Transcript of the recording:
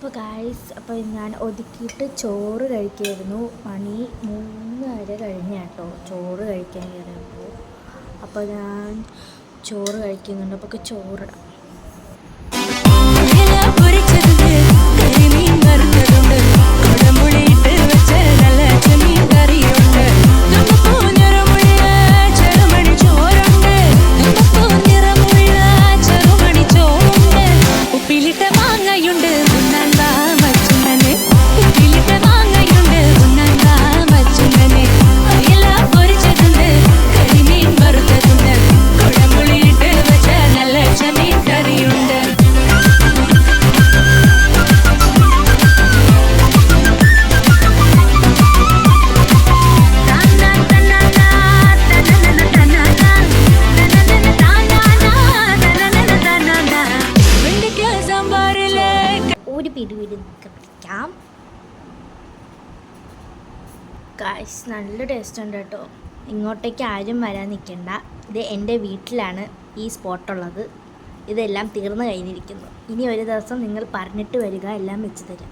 അപ്പോൾ ഗായ്സ് അപ്പോൾ ഞാൻ ഒതുക്കിയിട്ട് ചോറ് കഴിക്കുമായിരുന്നു മണി മൂന്ന് വരെ കഴിഞ്ഞ കേട്ടോ. ചോറ് കഴിക്കാൻ കയറിയപ്പോൾ അപ്പോൾ ഞാൻ ചോറ് കഴിക്കുന്നുണ്ട്. അപ്പോൾ ചോറിടാം. ഇല ഒരു പിടിപിടി പിടിക്കാം ഗായ്സ് നല്ല ടേസ്റ്റ് ഉണ്ട് കേട്ടോ. ഇങ്ങോട്ടേക്ക് ആരും വരാൻ നിൽക്കണ്ട. ഇത് എന്റെ വീട്ടിലാണ് ഈ സ്പോട്ടുള്ളത് ഇതെല്ലാം തീർന്നു കഴിഞ്ഞിരിക്കുന്നു. ഇനി ഒരു ദിവസം നിങ്ങൾ പറഞ്ഞിട്ട് വരിക എല്ലാം വെച്ച് തരാം.